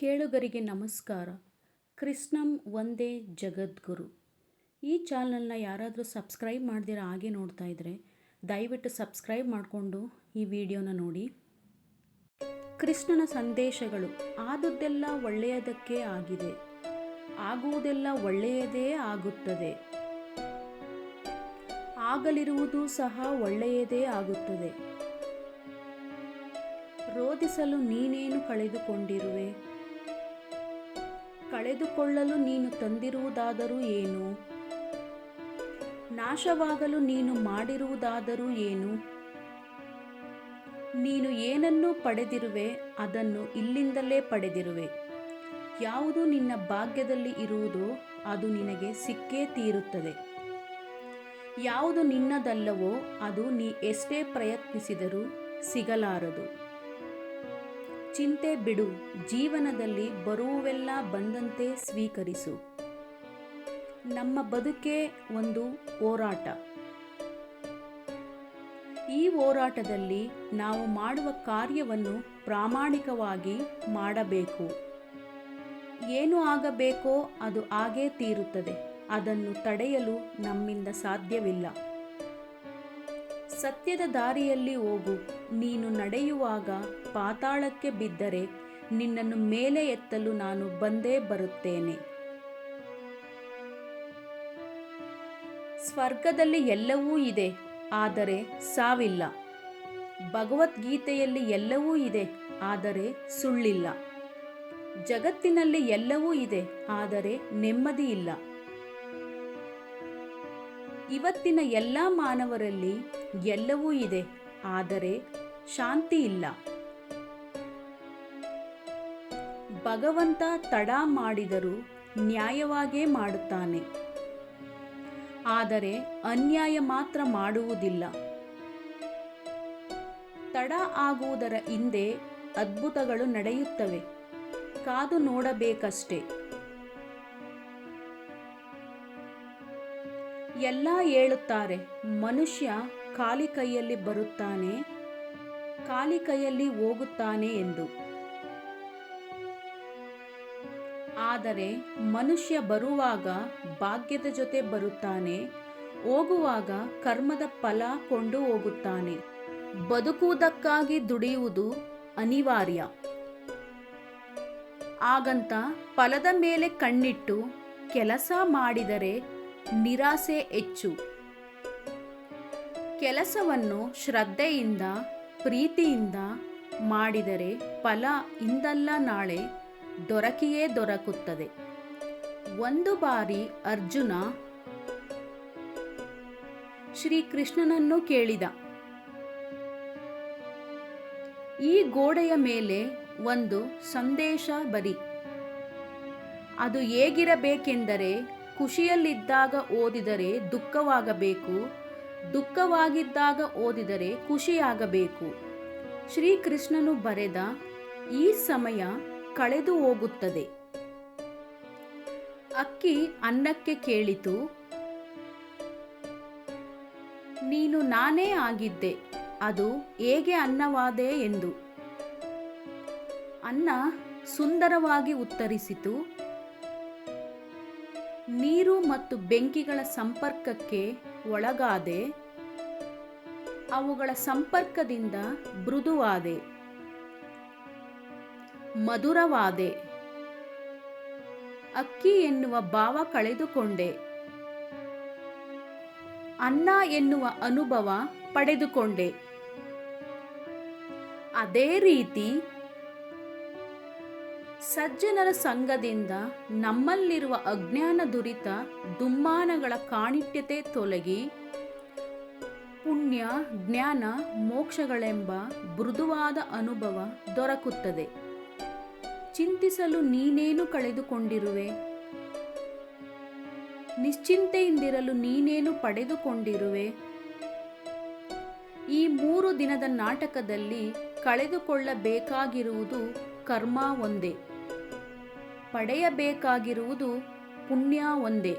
ಕೇಳುಗರಿಗೆ ನಮಸ್ಕಾರ. ಕೃಷ್ಣಂ ಒಂದೇ ಜಗದ್ಗುರು. ಈ ಚಾನಲ್ನ ಯಾರಾದರೂ ಸಬ್ಸ್ಕ್ರೈಬ್ ಮಾಡ್ದಿರ ಹಾಗೆ ನೋಡ್ತಾ ಇದ್ದರೆ ದಯವಿಟ್ಟು ಸಬ್ಸ್ಕ್ರೈಬ್ ಮಾಡಿಕೊಂಡು ಈ ವಿಡಿಯೋನ ನೋಡಿ. ಕೃಷ್ಣನ ಸಂದೇಶಗಳು ಆದದ್ದೆಲ್ಲ ಒಳ್ಳೆಯದಕ್ಕೆ ಆಗಿದೆ. ಆಗುವುದೆಲ್ಲ ಒಳ್ಳೆಯದೇ ಆಗುತ್ತದೆ. ಆಗಲಿರುವುದು ಸಹ ಒಳ್ಳೆಯದೇ ಆಗುತ್ತದೆ. ರೋಧಿಸಲು ನೀನೇನು ಕಳೆದುಕೊಂಡಿರುವೆ? ಕಳೆದುಕೊಳ್ಳಲು ನೀನು ತಂದಿರುವುದಾದರೂ ಏನು? ನಾಶವಾಗಲು ನೀನು ಮಾಡಿರುವುದಾದರೂ ಏನು? ನೀನು ಏನನ್ನು ಪಡೆದಿರುವೆ, ಅದನ್ನು ಇಲ್ಲಿಂದಲೇ ಪಡೆದಿರುವೆ. ಯಾವುದು ನಿನ್ನ ಭಾಗ್ಯದಲ್ಲಿ ಇರುವುದೋ, ಅದು ನಿನಗೆ ಸಿಕ್ಕೇ ತೀರುತ್ತದೆ. ಯಾವುದು ನಿನ್ನದಲ್ಲವೋ, ಅದು ನೀ ಎಷ್ಟೇ ಪ್ರಯತ್ನಿಸಿದರೂ ಸಿಗಲಾರದು. ಚಿಂತೆ ಬಿಡು, ಜೀವನದಲ್ಲಿ ಬರುವವೆಲ್ಲ ಬಂದಂತೆ ಸ್ವೀಕರಿಸು. ನಮ್ಮ ಬದುಕೇ ಒಂದು ಹೋರಾಟ. ಈ ಹೋರಾಟದಲ್ಲಿ ನಾವು ಮಾಡುವ ಕಾರ್ಯವನ್ನು ಪ್ರಾಮಾಣಿಕವಾಗಿ ಮಾಡಬೇಕು. ಏನು ಆಗಬೇಕೋ ಅದು ಆಗೇ ತೀರುತ್ತದೆ. ಅದನ್ನು ತಡೆಯಲು ನಮ್ಮಿಂದ ಸಾಧ್ಯವಿಲ್ಲ. ಸತ್ಯದ ದಾರಿಯಲ್ಲಿ ಹೋಗು. ನೀನು ನಡೆಯುವಾಗ ಪಾತಾಳಕ್ಕೆ ಬಿದ್ದರೆ ನಿನ್ನನ್ನು ಮೇಲೆ ಎತ್ತಲು ನಾನು ಬಂದೇ ಬರುತ್ತೇನೆ. ಸ್ವರ್ಗದಲ್ಲಿ ಎಲ್ಲವೂ ಇದೆ, ಆದರೆ ಸಾವಿಲ್ಲ. ಭಗವದ್ಗೀತೆಯಲ್ಲಿ ಎಲ್ಲವೂ ಇದೆ, ಆದರೆ ಸುಳ್ಳಿಲ್ಲ. ಜಗತ್ತಿನಲ್ಲಿ ಎಲ್ಲವೂ ಇದೆ, ಆದರೆ ನೆಮ್ಮದಿ ಇಲ್ಲ. ಇವತ್ತಿನ ಎಲ್ಲ ಮಾನವರಲ್ಲಿ ಎಲ್ಲವೂ ಇದೆ, ಆದರೆ ಶಾಂತಿ ಇಲ್ಲ. ಭಗವಂತ ತಡ ಮಾಡಿದರೂ ನ್ಯಾಯವಾಗೇ ಮಾಡುತ್ತಾನೆ. ಆದರೆ ಅನ್ಯಾಯ ಮಾತ್ರ ಮಾಡುವುದಿಲ್ಲ. ತಡ ಆಗುವುದರ ಹಿಂದೆ ಅದ್ಭುತಗಳು ನಡೆಯುತ್ತವೆ, ಕಾದು ನೋಡಬೇಕಷ್ಟೆ. ಎಲ್ಲ ಹೇಳುತ್ತಾರೆ, ಮನುಷ್ಯ ಖಾಲಿ ಕೈಯಲ್ಲಿ ಬರುತ್ತಾನೆ, ಖಾಲಿ ಕೈಯಲ್ಲಿ ಹೋಗುತ್ತಾನೆ ಎಂದು. ಆದರೆ ಮನುಷ್ಯ ಬರುವಾಗ ಭಾಗ್ಯದ ಜೊತೆ ಬರುತ್ತಾನೆ, ಹೋಗುವಾಗ ಕರ್ಮದ ಫಲ ಕೊಂಡು ಹೋಗುತ್ತಾನೆ. ಬದುಕುವುದಕ್ಕಾಗಿ ದುಡಿಯುವುದು ಅನಿವಾರ್ಯ. ಹಾಗಂತ ಫಲದ ಮೇಲೆ ಕಣ್ಣಿಟ್ಟು ಕೆಲಸ ಮಾಡಿದರೆ ನಿರಾಸೆ ಹೆಚ್ಚು. ಕೆಲಸವನ್ನು ಶ್ರದ್ಧೆಯಿಂದ, ಪ್ರೀತಿಯಿಂದ ಮಾಡಿದರೆ ಫಲ ಇಂದಲ್ಲ ನಾಳೆ ದೊರಕಿಯೇ ದೊರಕುತ್ತದೆ. ಒಂದು ಬಾರಿ ಅರ್ಜುನ ಶ್ರೀಕೃಷ್ಣನನ್ನು ಕೇಳಿದ. ಈ ಗೋಡೆಯ ಮೇಲೆ ಒಂದು ಸಂದೇಶ ಬರಿ. ಅದು ಹೇಗಿರಬೇಕೆಂದರೆ ಖುಷಿಯಲ್ಲಿದ್ದಾಗ ಓದಿದರೆ ದುಃಖವಾಗಬೇಕು ದುಃಖವಾಗಿದ್ದಾಗ ಓದಿದರೆ ಖುಷಿಯಾಗಬೇಕು. ಶ್ರೀಕೃಷ್ಣನು ಬರೆದ, ಈ ಸಮಯ ಕಳೆದು ಹೋಗುತ್ತದೆ. ಅಕ್ಕಿ ಅನ್ನಕ್ಕೆ ಕೇಳಿತು, ನೀನು ನಾನೇ ಆಗಿದ್ದೆ, ಅದು ಹೇಗೆ ಅನ್ನವಾದೆ? ಎಂದು. ಅನ್ನ ಸುಂದರವಾಗಿ ಉತ್ತರಿಸಿತು, ನೀರು ಮತ್ತು ಬೆಂಕಿಗಳ ಸಂಪರ್ಕಕ್ಕೆ ಒಳಗಾದೆ, ಅವುಗಳ ಸಂಪರ್ಕದಿಂದ ಮೃದುವಾದೆ, ಮಧುರವಾದೆ. ಅಕ್ಕಿ ಎನ್ನುವ ಭಾವ ಕಳೆದುಕೊಂಡೆ. ಅನ್ನ ಎನ್ನುವ ಅನುಭವ ಪಡೆದುಕೊಂಡೆ. ಅದೇ ರೀತಿ ಸಜ್ಜನರ ಸಂಘದಿಂದ ನಮ್ಮಲ್ಲಿರುವ ಅಜ್ಞಾನ ದುರಿತ, ದುಮ್ಮಾನಗಳ ಕಾಣಿಟ್ಯತೆ ತೊಲಗಿ ಪುಣ್ಯ, ಜ್ಞಾನ, ಮೋಕ್ಷಗಳೆಂಬ ಮೃದುವಾದ ಅನುಭವ ದೊರಕುತ್ತದೆ. ಚಿಂತಿಸಲು ನೀನೇನು ಕಳೆದುಕೊಂಡಿರುವೆ? ನಿಶ್ಚಿಂತೆಯಿಂದಿರಲು ನೀನೇನು ಪಡೆದುಕೊಂಡಿರುವೆ? ಈ ಮೂರು ದಿನದ ನಾಟಕದಲ್ಲಿ ಕಳೆದುಕೊಳ್ಳಬೇಕಾಗಿರುವುದು ಕರ್ಮ ಒಂದೇ. ಪಡೆಯಬೇಕಾಗಿರುವುದು ಪುಣ್ಯ ಒಂದೇ.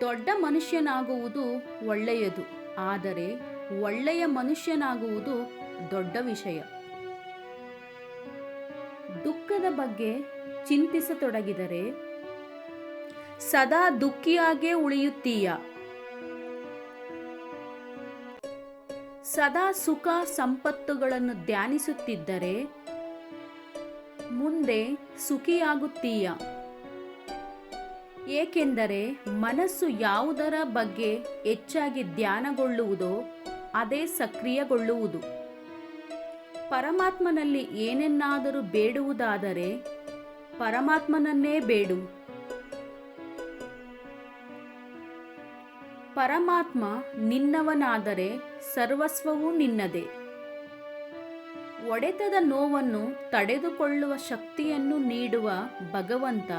ದೊಡ್ಡ ಮನುಷ್ಯನಾಗುವುದು ಒಳ್ಳೆಯದು, ಆದರೆ ಒಳ್ಳೆಯ ಮನುಷ್ಯನಾಗುವುದು ದೊಡ್ಡ ವಿಷಯ. ದುಃಖದ ಬಗ್ಗೆ ಚಿಂತಿಸತೊಡಗಿದರೆ, ಸದಾ ದುಃಖಿಯಾಗೇ ಉಳಿಯುತ್ತೀಯ. ಸದಾ ಸುಖ ಸಂಪತ್ತುಗಳನ್ನು ಧ್ಯಾನಿಸುತ್ತಿದ್ದರೆ ಮುಂದೆ ಸುಖಿಯಾಗುತ್ತೀಯ. ಏಕೆಂದರೆ ಮನಸ್ಸು ಯಾವುದರ ಬಗ್ಗೆ ಹೆಚ್ಚಾಗಿ ಧ್ಯಾನಗೊಳ್ಳುವುದೋ ಅದೇ ಸಕ್ರಿಯಗೊಳ್ಳುವುದು. ಪರಮಾತ್ಮನಲ್ಲಿ ಏನನ್ನಾದರೂ ಬೇಡುವುದಾದರೆ ಪರಮಾತ್ಮನನ್ನೇ ಬೇಡು. ಪರಮಾತ್ಮ ನಿನ್ನವನಾದರೆ ಸರ್ವಸ್ವವೂ ನಿನ್ನದೇ. ಒಡೆತದ ನೋವನ್ನು ತಡೆದುಕೊಳ್ಳುವ ಶಕ್ತಿಯನ್ನು ನೀಡುವ ಭಗವಂತ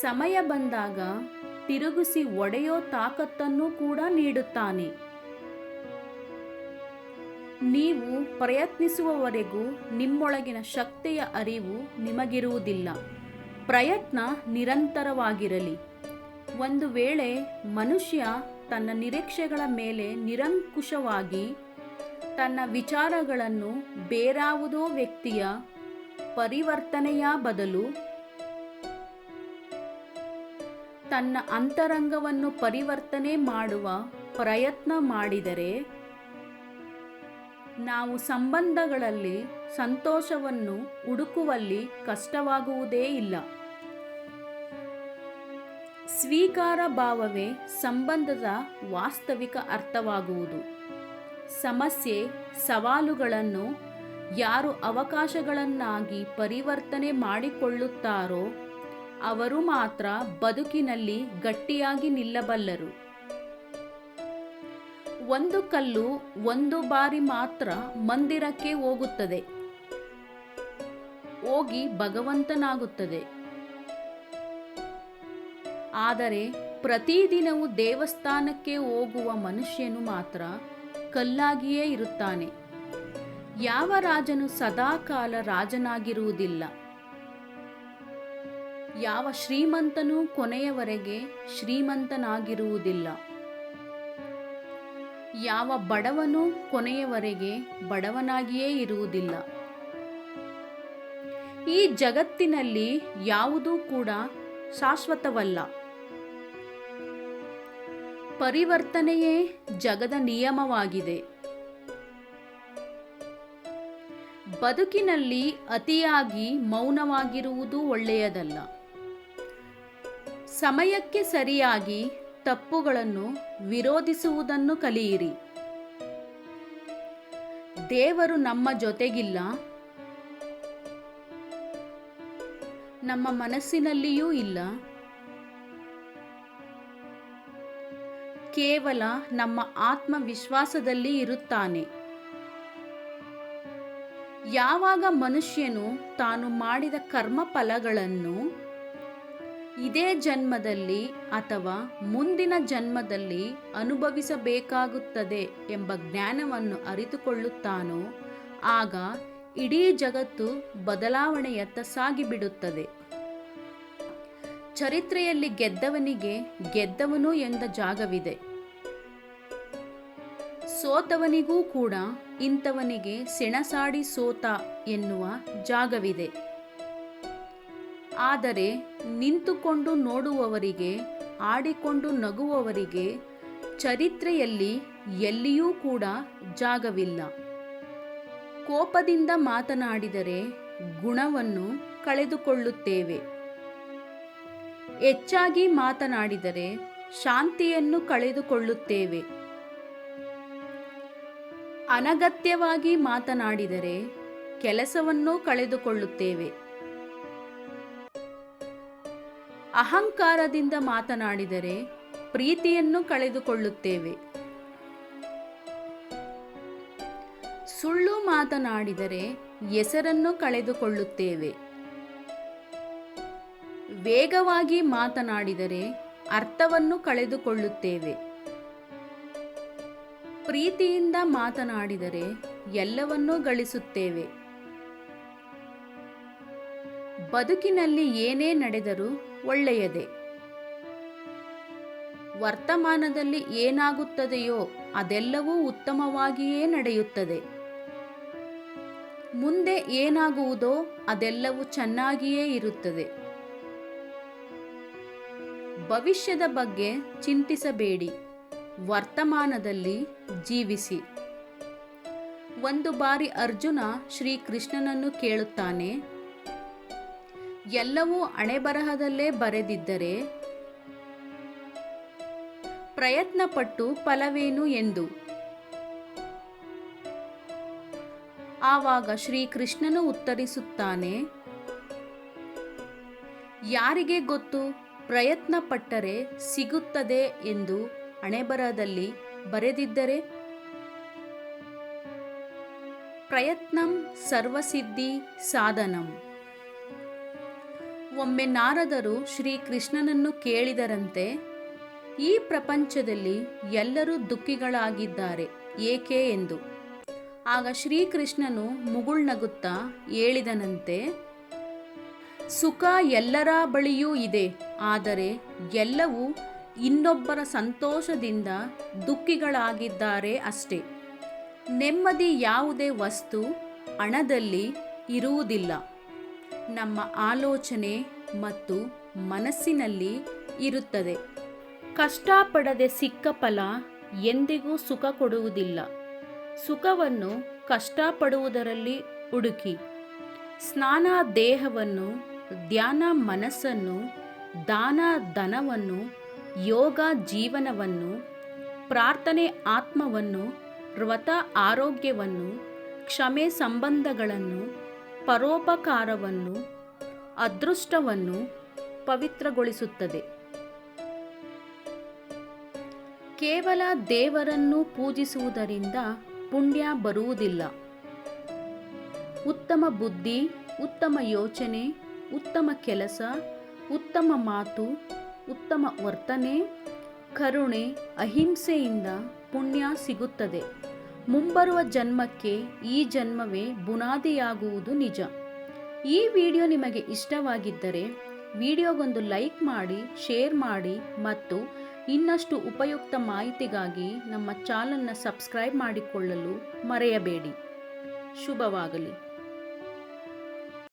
ಸಮಯ ಬಂದಾಗ ತಿರುಗಿಸಿ ಒಡೆಯೋ ತಾಕತ್ತನ್ನು ಕೂಡ ನೀಡುತ್ತಾನೆ. ನೀವು ಪ್ರಯತ್ನಿಸುವವರೆಗೂ ನಿಮ್ಮೊಳಗಿನ ಶಕ್ತಿಯ ಅರಿವು ನಿಮಗಿರುವುದಿಲ್ಲ. ಪ್ರಯತ್ನ ನಿರಂತರವಾಗಿರಲಿ. ಒಂದು ವೇಳೆ ಮನುಷ್ಯ ತನ್ನ ನಿರೀಕ್ಷೆಗಳ ಮೇಲೆ ನಿರಂಕುಶವಾಗಿ ತನ್ನ ವಿಚಾರಗಳನ್ನು ಬೇರಾವುದೋ ವ್ಯಕ್ತಿಯ ಪರಿವರ್ತನೆಯ ಬದಲು ತನ್ನ ಅಂತರಂಗವನ್ನು ಪರಿವರ್ತನೆ ಮಾಡುವ ಪ್ರಯತ್ನ ಮಾಡಿದರೆ ನಾವು ಸಂಬಂಧಗಳಲ್ಲಿ ಸಂತೋಷವನ್ನು ಹುಡುಕುವಲ್ಲಿ ಕಷ್ಟವಾಗುವುದೇ ಇಲ್ಲ. ಸ್ವೀಕಾರ ಭಾವವೇ ಸಂಬಂಧದ ವಾಸ್ತವಿಕ ಅರ್ಥವಾಗುವುದು. ಸಮಸ್ಯೆ, ಸವಾಲುಗಳನ್ನು ಯಾರು ಅವಕಾಶಗಳನ್ನಾಗಿ ಪರಿವರ್ತನೆ ಮಾಡಿಕೊಳ್ಳುತ್ತಾರೋ ಅವರು ಮಾತ್ರ ಬದುಕಿನಲ್ಲಿ ಗಟ್ಟಿಯಾಗಿ ನಿಲ್ಲಬಲ್ಲರು. ಒಂದು ಕಲ್ಲು ಒಂದು ಬಾರಿ ಮಾತ್ರ ಮಂದಿರಕ್ಕೆ ಹೋಗುತ್ತದೆ. ಹೋಗಿ ಭಗವಂತನಾಗುತ್ತದೆ. ಆದರೆ ಪ್ರತಿದಿನವೂ ದೇವಸ್ಥಾನಕ್ಕೆ ಹೋಗುವ ಮನುಷ್ಯನು ಮಾತ್ರ ಕಲ್ಲಾಗಿಯೇ ಇರುತ್ತಾನೆ. ಯಾವ ರಾಜನು ಸದಾಕಾಲ ರಾಜನಾಗಿರುವುದಿಲ್ಲ. ಯಾವ ಶ್ರೀಮಂತನೂ ಕೊನೆಯವರೆಗೆ ಶ್ರೀಮಂತನಾಗಿರುವುದಿಲ್ಲ. ಯಾವ ಬಡವನು ಕೊನೆಯವರೆಗೆ ಬಡವನಾಗಿಯೇ ಇರುವುದಿಲ್ಲ. ಈ ಜಗತ್ತಿನಲ್ಲಿ ಯಾವುದೂ ಕೂಡ ಶಾಶ್ವತವಲ್ಲ. ಪರಿವರ್ತನೆಯೇ ಜಗದ ನಿಯಮವಾಗಿದೆ. ಬದುಕಿನಲ್ಲಿ ಅತಿಯಾಗಿ ಮೌನವಾಗಿರುವುದು ಒಳ್ಳೆಯದಲ್ಲ. ಸಮಯಕ್ಕೆ ಸರಿಯಾಗಿ ತಪ್ಪುಗಳನ್ನು ವಿರೋಧಿಸುವುದನ್ನು ಕಲಿಯಿರಿ. ದೇವರು ನಮ್ಮ ಜೊತೆಗಿಲ್ಲ. ನಮ್ಮ ಮನಸ್ಸಿನಲ್ಲಿಯೂ ಇಲ್ಲ. ಕೇವಲ ನಮ್ಮ ಆತ್ಮವಿಶ್ವಾಸದಲ್ಲಿ ಇರುತ್ತಾನೆ. ಯಾವಾಗ ಮನುಷ್ಯನು ತಾನು ಮಾಡಿದ ಕರ್ಮ ಫಲಗಳನ್ನು ಇದೇ ಜನ್ಮದಲ್ಲಿ ಅಥವಾ ಮುಂದಿನ ಜನ್ಮದಲ್ಲಿ ಅನುಭವಿಸಬೇಕಾಗುತ್ತದೆ ಎಂಬ ಜ್ಞಾನವನ್ನು ಅರಿತುಕೊಳ್ಳುತ್ತಾನೋ, ಆಗ ಇಡೀ ಜಗತ್ತು ಬದಲಾವಣೆಯತ್ತ ಸಾಗಿಬಿಡುತ್ತದೆ. ಚರಿತ್ರೆಯಲ್ಲಿ ಗೆದ್ದವನಿಗೆ ಗೆದ್ದವನು ಎಂದ ಜಾಗವಿದೆ. ಸೋತವನಿಗೂ ಕೂಡ ಇಂಥವನಿಗೆ ಸೆಣಸಾಡಿ ಸೋತ ಎನ್ನುವ ಜಾಗವಿದೆ. ಆದರೆ ನಿಂತುಕೊಂಡು ನೋಡುವವರಿಗೆ, ಆಡಿಕೊಂಡು ನಗುವವರಿಗೆ ಚರಿತ್ರೆಯಲ್ಲಿ ಎಲ್ಲಿಯೂ ಕೂಡ ಜಾಗವಿಲ್ಲ. ಕೋಪದಿಂದ ಮಾತನಾಡಿದರೆ ಗುಣವನ್ನು ಕಳೆದುಕೊಳ್ಳುತ್ತೇವೆ. ಹೆಚ್ಚಾಗಿ ಮಾತನಾಡಿದರೆ ಶಾಂತಿಯನ್ನು ಕಳೆದುಕೊಳ್ಳುತ್ತೇವೆ. ಅನಗತ್ಯವಾಗಿ ಮಾತನಾಡಿದರೆ ಕೆಲಸವನ್ನು ಕಳೆದುಕೊಳ್ಳುತ್ತೇವೆ. ಅಹಂಕಾರದಿಂದ ಮಾತನಾಡಿದರೆ ಪ್ರೀತಿಯನ್ನು ಕಳೆದುಕೊಳ್ಳುತ್ತೇವೆ. ಸುಳ್ಳು ಮಾತನಾಡಿದರೆ ಹೆಸರನ್ನು ಕಳೆದುಕೊಳ್ಳುತ್ತೇವೆ. ವೇಗವಾಗಿ ಮಾತನಾಡಿದರೆ ಅರ್ಥವನ್ನು ಕಳೆದುಕೊಳ್ಳುತ್ತೇವೆ. ಪ್ರೀತಿಯಿಂದ ಮಾತನಾಡಿದರೆ ಎಲ್ಲವನ್ನೂ ಗಳಿಸುತ್ತೇವೆ. ಬದುಕಿನಲ್ಲಿ ಏನೇ ನಡೆದರೂ ಒಳ್ಳೆಯದೇ. ವರ್ತಮಾನದಲ್ಲಿ ಏನಾಗುತ್ತದೆಯೋ ಅದೆಲ್ಲವೂ ಉತ್ತಮವಾಗಿಯೇ ನಡೆಯುತ್ತದೆ. ಮುಂದೆ ಏನಾಗುವುದೋ ಅದೆಲ್ಲವೂ ಚೆನ್ನಾಗಿಯೇ ಇರುತ್ತದೆ. ಭವಿಷ್ಯದ ಬಗ್ಗೆ ಚಿಂತಿಸಬೇಡಿ. ವರ್ತಮಾನದಲ್ಲಿ ಜೀವಿಸಿ. ಒಂದು ಬಾರಿ ಅರ್ಜುನ ಶ್ರೀಕೃಷ್ಣನನ್ನು ಕೇಳುತ್ತಾನೆ, ಎಲ್ಲವೂ ಹಣೆಬರಹದಲ್ಲೇ ಬರೆದಿದ್ದರೆ ಪ್ರಯತ್ನಪಟ್ಟು ಫಲವೇನು ಎಂದು. ಆವಾಗ ಶ್ರೀಕೃಷ್ಣನು ಉತ್ತರಿಸುತ್ತಾನೆ, ಯಾರಿಗೆ ಗೊತ್ತು? ಪ್ರಯತ್ನ ಪಟ್ಟರೆ ಸಿಗುತ್ತದೆ ಎಂದು ಅಣೆಬರದಲ್ಲಿ ಬರೆದಿದ್ದರೆ? ಪ್ರಯತ್ನಂ ಸರ್ವಸಿದ್ಧಿ ಸಾಧನಂ. ಒಮ್ಮೆ ನಾರದರು ಶ್ರೀಕೃಷ್ಣನನ್ನು ಕೇಳಿದರಂತೆ, ಈ ಪ್ರಪಂಚದಲ್ಲಿ ಎಲ್ಲರೂ ದುಃಖಿಗಳಾಗಿದ್ದಾರೆ, ಏಕೆ ಎಂದು? ಆಗ ಶ್ರೀಕೃಷ್ಣನು ಮುಗುಳ್ನಗುತ್ತಾ ಹೇಳಿದನಂತೆ, ಸುಖ ಎಲ್ಲರ ಬಳಿಯೂ ಇದೆ. ಆದರೆ ಎಲ್ಲವೂ ಇನ್ನೊಬ್ಬರ ಸಂತೋಷದಿಂದ ದುಃಖಿಗಳಾಗಿದ್ದಾರೆ ಅಷ್ಟೇ. ನೆಮ್ಮದಿ ಯಾವುದೇ ವಸ್ತು ಹಣದಲ್ಲಿ ಇರುವುದಿಲ್ಲ. ನಮ್ಮ ಆಲೋಚನೆ ಮತ್ತು ಮನಸ್ಸಿನಲ್ಲಿ ಇರುತ್ತದೆ. ಕಷ್ಟಪಡದೆ ಸಿಕ್ಕ ಫಲ ಎಂದಿಗೂ ಸುಖ ಕೊಡುವುದಿಲ್ಲ. ಸುಖವನ್ನು ಕಷ್ಟಪಡುವುದರಲ್ಲಿ ಹುಡುಕಿ. ಸ್ನಾನ ದೇಹವನ್ನು ಧ್ಯಾನ ಮನಸ್ಸನ್ನು ದಾನ ಧನವನ್ನು, ಯೋಗ ಜೀವನವನ್ನು, ಪ್ರಾರ್ಥನೆ ಆತ್ಮವನ್ನು, ವ್ರತ ಆರೋಗ್ಯವನ್ನು, ಕ್ಷಮೆ ಸಂಬಂಧಗಳನ್ನು, ಪರೋಪಕಾರವನ್ನು, ಅದೃಷ್ಟವನ್ನು ಪವಿತ್ರಗೊಳಿಸುತ್ತದೆ. ಕೇವಲ ದೇವರನ್ನು ಪೂಜಿಸುವುದರಿಂದ ಪುಣ್ಯ ಬರುವುದಿಲ್ಲ. ಉತ್ತಮ ಬುದ್ಧಿ, ಉತ್ತಮ ಯೋಚನೆ, ಉತ್ತಮ ಕೆಲಸ ಉತ್ತಮ ಮಾತು, ಉತ್ತಮ ವರ್ತನೆ, ಕರುಣೆ, ಅಹಿಂಸೆಯಿಂದ ಪುಣ್ಯ ಸಿಗುತ್ತದೆ. ಮುಂಬರುವ ಜನ್ಮಕ್ಕೆ ಈ ಜನ್ಮವೇ ಬುನಾದಿಯಾಗುವುದು ನಿಜ. ಈ ವಿಡಿಯೋ ನಿಮಗೆ ಇಷ್ಟವಾಗಿದ್ದರೆ ವಿಡಿಯೋಗೊಂದು ಲೈಕ್ ಮಾಡಿ, ಶೇರ್ ಮಾಡಿ ಮತ್ತು ಇನ್ನಷ್ಟು ಉಪಯುಕ್ತ ಮಾಹಿತಿಗಾಗಿ ನಮ್ಮ ಚಾನಲ್ನ ಸಬ್ಸ್ಕ್ರೈಬ್ ಮಾಡಿಕೊಳ್ಳಲು ಮರೆಯಬೇಡಿ. ಶುಭವಾಗಲಿ.